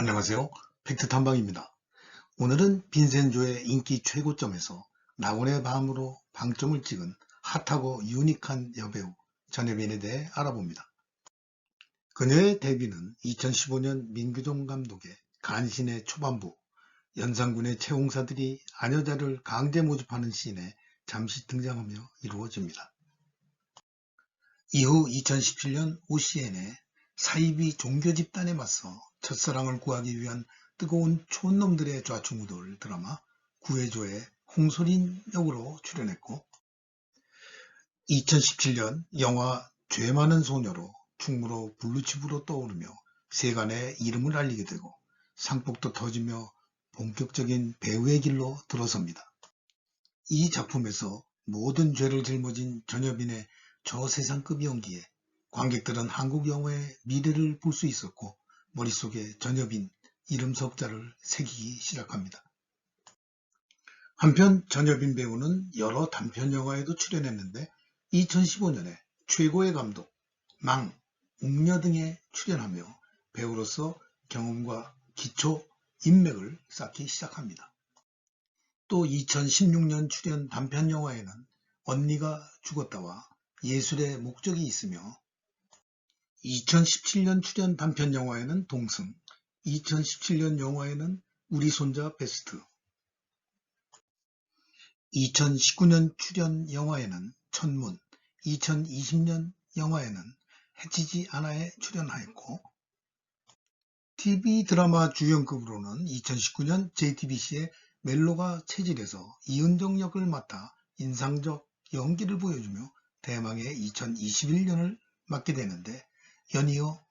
안녕하세요. 팩트 탐방입니다. 오늘은 빈센조의 인기 최고점에서 낙원의 밤으로 방점을 찍은 핫하고 유니크한 여배우 전혜빈에 대해 알아봅니다. 그녀의 데뷔는 2015년 민규동 감독의 간신의 초반부, 연산군의 채용사들이 아녀자를 강제 모집하는 씬에 잠시 등장하며 이루어집니다. 이후 2017년 OCN의 사이비 종교 집단에 맞서 첫사랑을 구하기 위한 뜨거운 촌놈들의 좌충우돌 드라마 구해줘의 홍소린 역으로 출연했고 2017년 영화 죄 많은 소녀로 충무로 블루칩으로 떠오르며 세간에 이름을 알리게 되고 상복도 터지며 본격적인 배우의 길로 들어섭니다. 이 작품에서 모든 죄를 짊어진 전여빈의 저세상급 연기에 관객들은 한국 영화의 미래를 볼 수 있었고 머릿속에 전여빈 이름 석자를 새기기 시작합니다. 한편 전여빈 배우는 여러 단편 영화에도 출연했는데 2015년에 최고의 감독, 망, 웅녀 등에 출연하며 배우로서 경험과 기초, 인맥을 쌓기 시작합니다. 또 2016년 출연 단편 영화에는 언니가 죽었다와 예술의 목적이 있으며 2017년 출연 단편 영화에는 동승, 2017년 영화에는 우리 손자 베스트, 2019년 출연 영화에는 천문, 2020년 영화에는 해치지 않아에 출연하였고 TV 드라마 주연급으로는 2019년 JTBC의 멜로가 체질에서 이은정 역을 맡아 인상적 연기를 보여주며 대망의 2021년을 맞게 되는데 연이어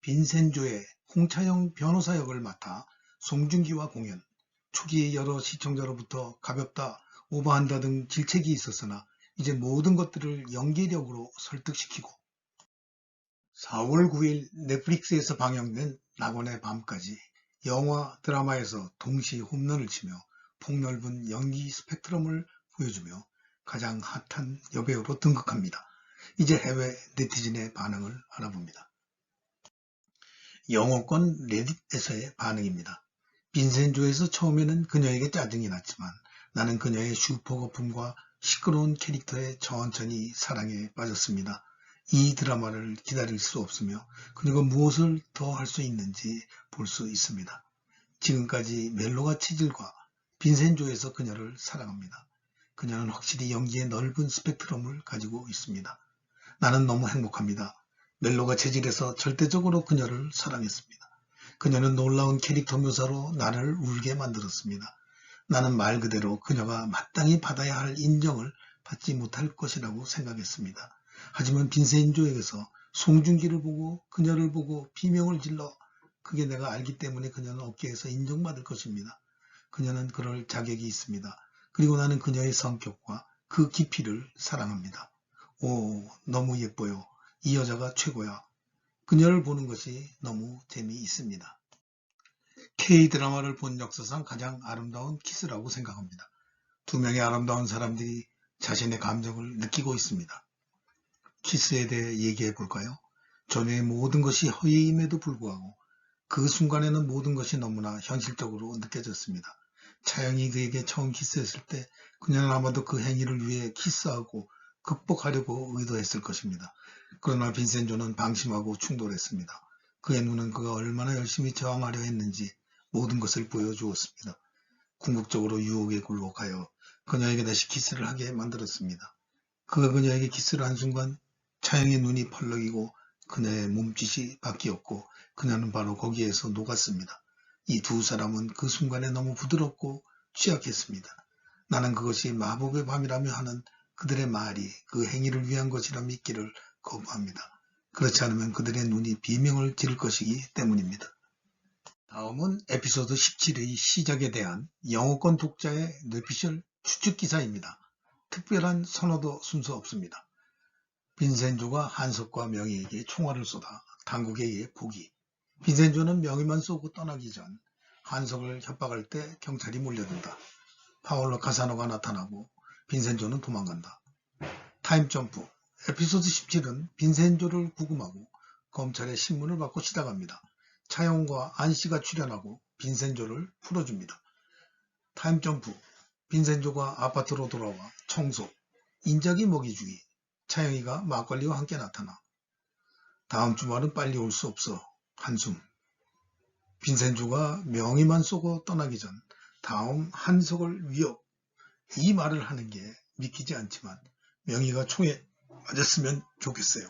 빈센조의 홍차영 변호사 역을 맡아 송중기와 공연, 초기에 여러 시청자로부터 가볍다, 오버한다 등 질책이 있었으나 이제 모든 것들을 연기력으로 설득시키고 4월 9일 넷플릭스에서 방영된 낙원의 밤까지 영화, 드라마에서 동시 홈런을 치며 폭넓은 연기 스펙트럼을 보여주며 가장 핫한 여배우로 등극합니다. 이제 해외 네티즌의 반응을 알아봅니다. 영어권 레딧에서의 반응입니다. 빈센조에서 처음에는 그녀에게 짜증이 났지만 나는 그녀의 슈퍼 거품과 시끄러운 캐릭터에 천천히 사랑에 빠졌습니다. 이 드라마를 기다릴 수 없으며 그녀가 무엇을 더 할 수 있는지 볼 수 있습니다. 지금까지 멜로가 치질과 빈센조에서 그녀를 사랑합니다. 그녀는 확실히 연기의 넓은 스펙트럼을 가지고 있습니다. 나는 너무 행복합니다. 멜로가 체질에서 절대적으로 그녀를 사랑했습니다. 그녀는 놀라운 캐릭터 묘사로 나를 울게 만들었습니다. 나는 말 그대로 그녀가 마땅히 받아야 할 인정을 받지 못할 것이라고 생각했습니다. 하지만 빈센조에게서 송중기를 보고 그녀를 보고 비명을 질러 그게 내가 알기 때문에 그녀는 어깨에서 인정받을 것입니다. 그녀는 그럴 자격이 있습니다. 그리고 나는 그녀의 성격과 그 깊이를 사랑합니다. 오, 너무 예뻐요. 이 여자가 최고야. 그녀를 보는 것이 너무 재미있습니다. K-드라마를 본 역사상 가장 아름다운 키스라고 생각합니다. 두 명의 아름다운 사람들이 자신의 감정을 느끼고 있습니다. 키스에 대해 얘기해 볼까요? 전의 모든 것이 허위임에도 불구하고 그 순간에는 모든 것이 너무나 현실적으로 느껴졌습니다. 차영이 그에게 처음 키스했을 때 그녀는 아마도 그 행위를 위해 키스하고 극복하려고 의도했을 것입니다. 그러나 빈센조는 방심하고 충돌했습니다. 그의 눈은 그가 얼마나 열심히 저항하려 했는지 모든 것을 보여주었습니다. 궁극적으로 유혹에 굴복하여 그녀에게 다시 키스를 하게 만들었습니다. 그가 그녀에게 키스를 한 순간 차영의 눈이 펄럭이고 그녀의 몸짓이 바뀌었고 그녀는 바로 거기에서 녹았습니다. 이 두 사람은 그 순간에 너무 부드럽고 취약했습니다. 나는 그것이 마법의 밤이라며 하는 그들의 말이 그 행위를 위한 것이라 믿기를 거부합니다. 그렇지 않으면 그들의 눈이 비명을 지를 것이기 때문입니다. 다음은 에피소드 17의 시작에 대한 영어권 독자의 뇌피셜 추측 기사입니다. 특별한 선호도 순서 없습니다. 빈센조가 한석과 명희에게 총알을 쏟아 당국에 의해 포기. 빈센조는 명희만 쏘고 떠나기 전 한석을 협박할 때 경찰이 몰려든다. 파울로 카사노가 나타나고 빈센조는 도망간다. 타임점프 에피소드 17은 빈센조를 구금하고 검찰의 신문을 받고 시작합니다. 차영과 안씨가 출연하고 빈센조를 풀어줍니다. 타임점프 빈센조가 아파트로 돌아와 청소, 인자기 먹이 주기, 차영이가 막걸리와 함께 나타나 다음 주말은 빨리 올 수 없어 한숨 빈센조가 명의만 쏘고 떠나기 전 다음 한석을 위협 이 말을 하는 게 믿기지 않지만 명의가 총에 맞았으면 좋겠어요.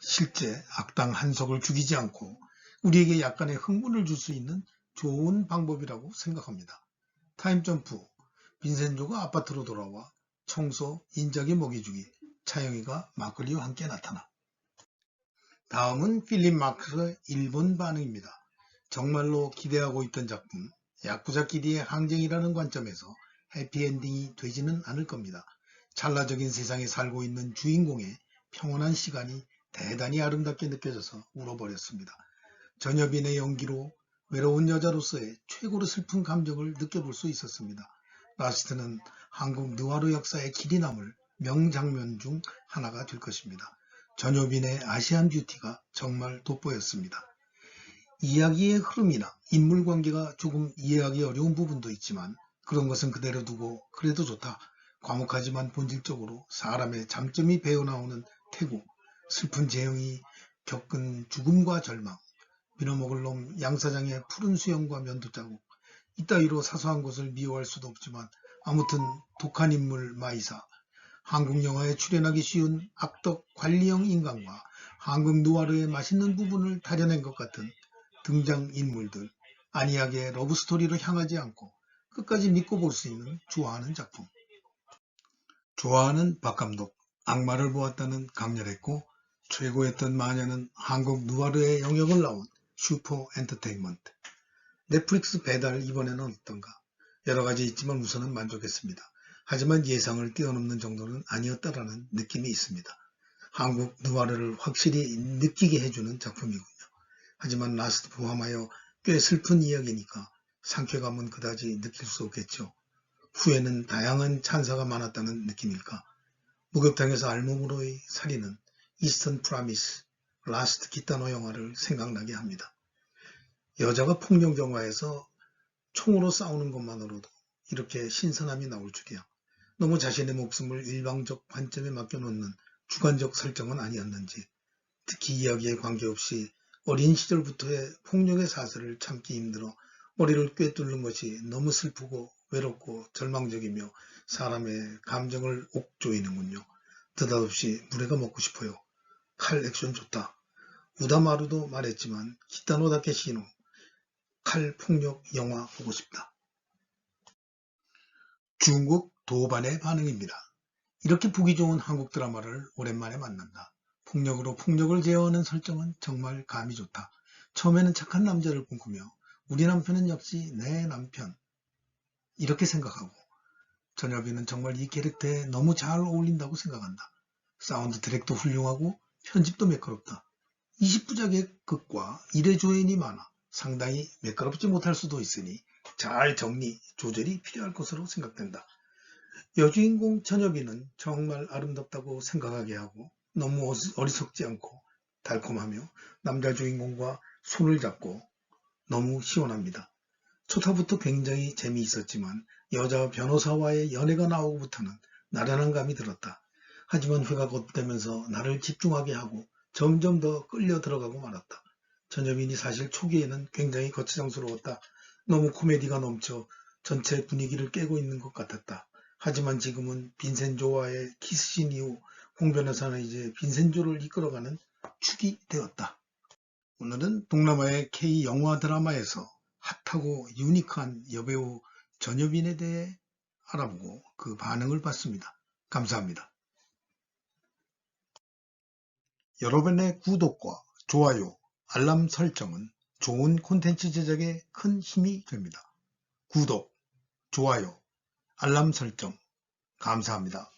실제 악당 한석을 죽이지 않고 우리에게 약간의 흥분을 줄 수 있는 좋은 방법이라고 생각합니다. 타임점프 빈센조가 아파트로 돌아와 청소, 인자기 먹이주기, 차영이가 막걸리와 함께 나타나 다음은 필립 마크의 일본 반응입니다. 정말로 기대하고 있던 작품 야쿠자끼리의 항쟁이라는 관점에서 해피엔딩이 되지는 않을 겁니다. 찰나적인 세상에 살고 있는 주인공의 평온한 시간이 대단히 아름답게 느껴져서 울어버렸습니다. 전여빈의 연기로 외로운 여자로서의 최고로 슬픈 감정을 느껴볼 수 있었습니다. 라스트는 한국 느와르 역사의 길이 남을 명장면 중 하나가 될 것입니다. 전여빈의 아시안 뷰티가 정말 돋보였습니다. 이야기의 흐름이나 인물 관계가 조금 이해하기 어려운 부분도 있지만 그런 것은 그대로 두고 그래도 좋다. 과묵하지만 본질적으로 사람의 장점이 배어나오는 태국, 슬픈 재형이 겪은 죽음과 절망, 빌어먹을 놈 양사장의 푸른 수염과 면도자국, 이따위로 사소한 것을 미워할 수도 없지만 아무튼 독한 인물 마이사, 한국 영화에 출연하기 쉬운 악덕 관리형 인간과 한국 누아르의 맛있는 부분을 다려낸 것 같은 등장인물들, 안이하게 러브스토리로 향하지 않고 끝까지 믿고 볼 수 있는 좋아하는 작품. 좋아하는 박감독, 악마를 보았다는 강렬했고 최고였던 마녀는 한국 누아르의 영역을 나온 슈퍼 엔터테인먼트. 넷플릭스 배달 이번에는 어떤가? 여러 가지 있지만 우선은 만족했습니다. 하지만 예상을 뛰어넘는 정도는 아니었다라는 느낌이 있습니다. 한국 누아르를 확실히 느끼게 해주는 작품이군요. 하지만 라스트 포함하여 꽤 슬픈 이야기니까 상쾌감은 그다지 느낄 수 없겠죠. 후에는 다양한 찬사가 많았다는 느낌일까. 목욕탕에서 알몸으로의 살인은 이스턴 프라미스, 라스트 기타노 영화를 생각나게 합니다. 여자가 폭력 영화에서 총으로 싸우는 것만으로도 이렇게 신선함이 나올 줄이야. 너무 자신의 목숨을 일방적 관점에 맡겨놓는 주관적 설정은 아니었는지 특히 이야기에 관계없이 어린 시절부터의 폭력의 사슬을 참기 힘들어 머리를 꿰뚫는 것이 너무 슬프고 외롭고 절망적이며 사람의 감정을 옥조이는군요. 느닷없이 물회가 먹고 싶어요. 칼 액션 좋다. 우다마루도 말했지만 기타노 다케시노 칼 폭력 영화 보고 싶다. 중국 도반의 반응입니다. 이렇게 보기 좋은 한국 드라마를 오랜만에 만난다. 폭력으로 폭력을 제어하는 설정은 정말 감이 좋다. 처음에는 착한 남자를 꿈꾸며 우리 남편은 역시 내 남편 이렇게 생각하고 전여빈은 정말 이 캐릭터에 너무 잘 어울린다고 생각한다. 사운드 트랙도 훌륭하고 편집도 매끄럽다. 20부작의 극과 1회 조연이 많아 상당히 매끄럽지 못할 수도 있으니 잘 정리, 조절이 필요할 것으로 생각된다. 여주인공 전여빈은 정말 아름답다고 생각하게 하고 너무 어리석지 않고 달콤하며 남자 주인공과 손을 잡고 너무 시원합니다. 초타부터 굉장히 재미있었지만 여자 변호사와의 연애가 나오고부터는 나른한 감이 들었다. 하지만 회가 걷되면서 나를 집중하게 하고 점점 더 끌려 들어가고 말았다. 전여빈이 사실 초기에는 굉장히 거치장스러웠다. 너무 코미디가 넘쳐 전체 분위기를 깨고 있는 것 같았다. 하지만 지금은 빈센조와의 키스신 이후 홍 변호사는 이제 빈센조를 이끌어가는 축이 되었다. 오늘은 동남아의 K 영화 드라마에서 핫하고 유니크한 여배우 전여빈에 대해 알아보고 그 반응을 봤습니다. 감사합니다. 여러분의 구독과 좋아요, 알람 설정은 좋은 콘텐츠 제작에 큰 힘이 됩니다. 구독, 좋아요, 알람 설정 감사합니다.